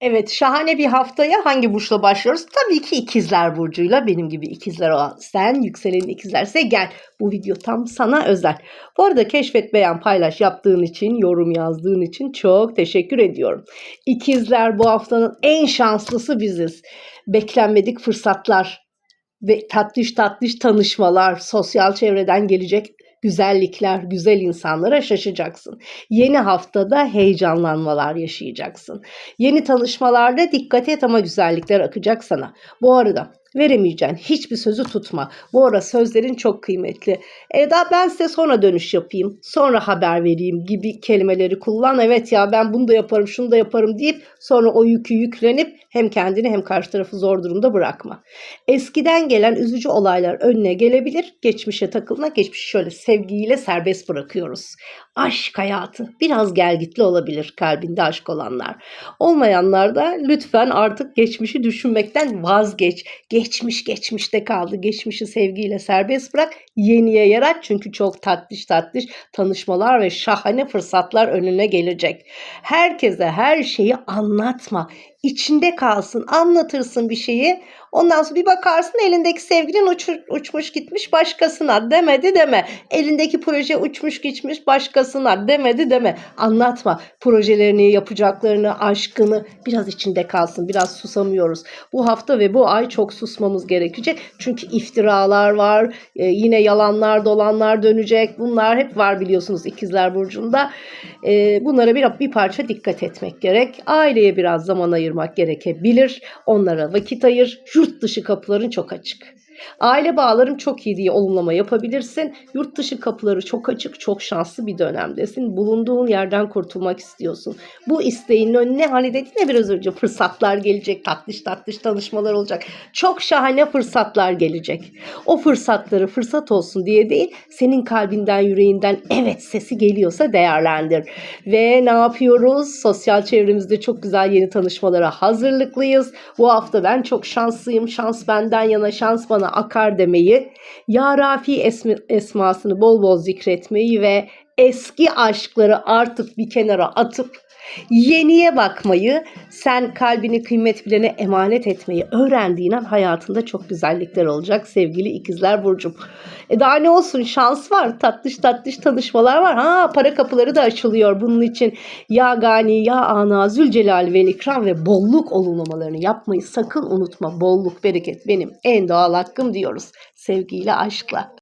Evet, şahane bir haftaya hangi burçla başlıyoruz? Tabii ki ikizler burcuyla benim gibi ikizler olan sen yükselenin ikizlerse gel. Bu video tam sana özel. Bu arada keşfet beğen paylaş yaptığın için, yorum yazdığın için çok teşekkür ediyorum. İkizler bu haftanın en şanslısı biziz. Beklenmedik fırsatlar ve tatlış tatlış tanışmalar, sosyal çevreden gelecek güzellikler, güzel insanlara şaşacaksın. Yeni haftada heyecanlanmalar yaşayacaksın. Yeni tanışmalarda dikkat et ama güzellikler akacak sana. Bu arada veremeyeceğin hiçbir sözü tutma. Bu ara sözlerin çok kıymetli. E da ben size sonra dönüş yapayım, sonra haber vereyim gibi kelimeleri kullan. Evet ya ben bunu da yaparım, şunu da yaparım deyip sonra o yükü yüklenip hem kendini hem karşı tarafı zor durumda bırakma. Eskiden gelen üzücü olaylar önüne gelebilir. Geçmişe takılma. Geçmişi şöyle sevgiyle serbest bırakıyoruz. Aşk hayatı biraz gelgitli olabilir kalbinde aşk olanlar. Olmayanlar da lütfen artık geçmişi düşünmekten vazgeç. Geçmiş geçmişte kaldı. Geçmişi sevgiyle serbest bırak. Yeniye yarat çünkü çok tatlış tatlış tanışmalar ve şahane fırsatlar önüne gelecek. Herkese her şeyi anlatma. İçinde kalsın. Anlatırsın bir şeyi. Ondan sonra bir bakarsın elindeki sevgilin uçur, uçmuş gitmiş başkasına demedi deme. Elindeki proje uçmuş gitmiş başkasına demedi deme. Anlatma projelerini, yapacaklarını, aşkını biraz içinde kalsın. Biraz susamıyoruz. Bu hafta ve bu ay çok susmamız gerekecek. Çünkü iftiralar var. e, yine yalanlar dolanlar dönecek. Bunlar hep var biliyorsunuz ikizler burcunda. E, bunlara bir, bir parça dikkat etmek gerek. Aileye biraz zaman ayırmak gerekebilir. Onlara vakit ayır. Yurt dışı kapıların çok açık. Aile bağlarım çok iyi diye olumlama yapabilirsin. Yurt dışı kapıları çok açık, çok şanslı bir dönemdesin. Bulunduğun yerden kurtulmak istiyorsun. Bu isteğin önüne hani dedin ya biraz önce fırsatlar gelecek, tatlış tatlış tanışmalar olacak. Çok şahane fırsatlar gelecek. O fırsatları fırsat olsun diye değil, senin kalbinden, yüreğinden evet sesi geliyorsa değerlendir. Ve ne yapıyoruz? Sosyal çevremizde çok güzel yeni tanışmalara hazırlıklıyız. Bu hafta ben çok şanslıyım. Şans benden yana, şans bana akar demeyi, Ya Rafi esmi, esmasını bol bol zikretmeyi ve eski aşkları artık bir kenara atıp yeniye bakmayı, sen kalbini kıymet bilene emanet etmeyi öğrendiğin an hayatında çok güzellikler olacak sevgili ikizler Burcum. E daha ne olsun şans var, tatlış tatlış tanışmalar var. Ha para kapıları da açılıyor bunun için. Ya Gani, ya Ana, Zülcelal ve İkram ve bolluk olumlamalarını yapmayı sakın unutma. Bolluk, bereket benim en doğal hakkım diyoruz. Sevgiyle, aşkla.